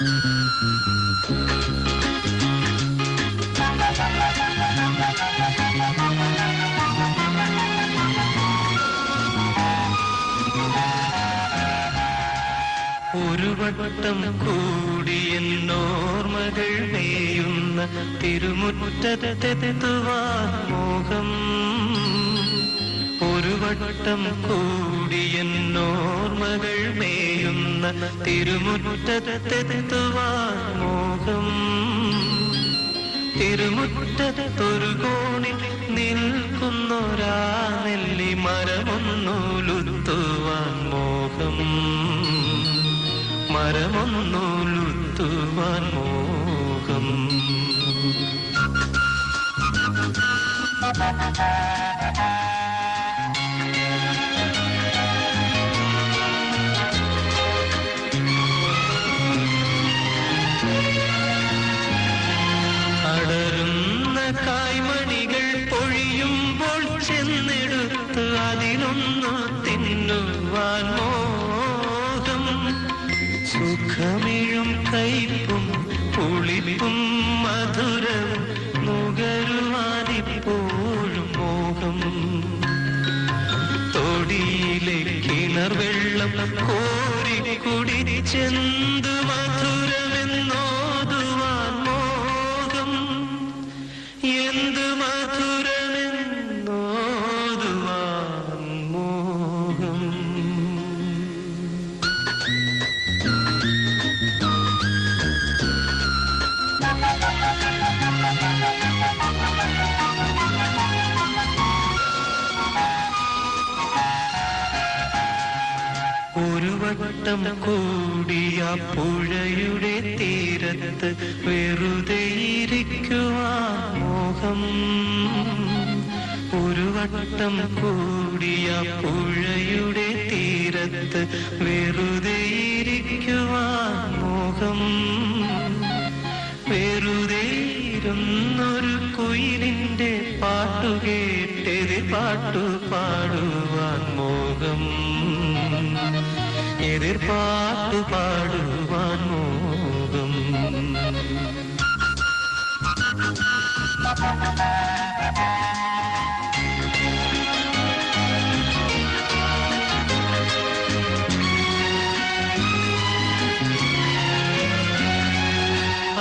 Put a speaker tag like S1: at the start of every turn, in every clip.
S1: ഒരു വട്ടം കൂടിയെന്നോർമകൾ മേയുന്ന തിരുമുറ്റത്തെത്തുവാൻ മോഹം. ഒരു വട്ടം കൂടിയെന്നോർമകൾ മേയുന്ന തിരുമുറ്റത്തെത്തുവാൻ മോഹം. തിരുമുറ്റത്തൊരു കോണിൽ നിൽക്കുന്നൊരാ നെല്ലി മരമൊന്നുലുത്തുവാൻ മോഹം. മരമൊന്നുലുത്തുവാൻ മോഹം. അടരുന്ന തിന്നുവാൻ മോഹം സുഖമിഴും കയ്പും പുളിപ്പും മധുരം നുകരുവാനിപ്പോഴും മോഹം. തൊടിയിലെ കിണർ വെള്ളം കോരി കുടിച്ചെന്തു മധുരമെന്നോതുവാൻ മോഹം. എന്തു ഒരു വട്ടം കൂടിയ പുഴയുടെ തീരത്ത് വെറുതെ ഇരിക്കുവാൻ മോഹം. ഒരു വട്ടം കൂടിയ പുഴയുടെ തീരത്ത് വെറുതെ ഇരിക്കുവാൻ മോഹം. വെറുതെ ഇരുന്നൊരു കുയിലിന്റെ പാട്ടുകേട്ടത് പാട്ടു പാടുവാൻ മോഹം എതിർപ്പാട്ടു പാടുവാൻ മോഹം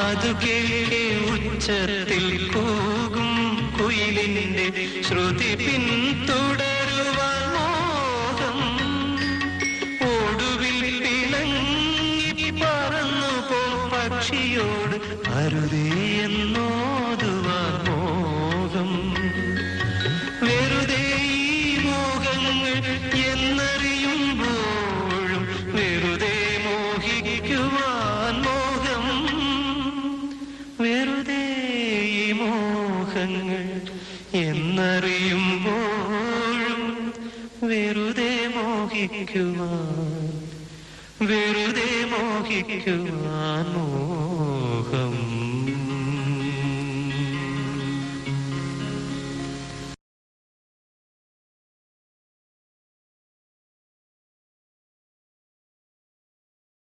S1: അതു കേൾക്കെ ഉച്ചത്തിൽ പോകും കുയിലിന്റെ ശ്രുതി പിന്തുടരുവാൻ പക്ഷിയോട് അരുതേ എന്നോതുവാൻ മോഹം. വെറുതെ മോഹങ്ങൾ എന്നറിയുമ്പോഴും വെറുതെ മോഹിക്കുവാൻ മോഹം. വെറുതെ മോഹങ്ങൾ എന്നറിയുമ്പോഴും വെറുതെ മോഹിക്കുവാൻ വെറുതെ മോഹിക്കുവാൻ മോഹം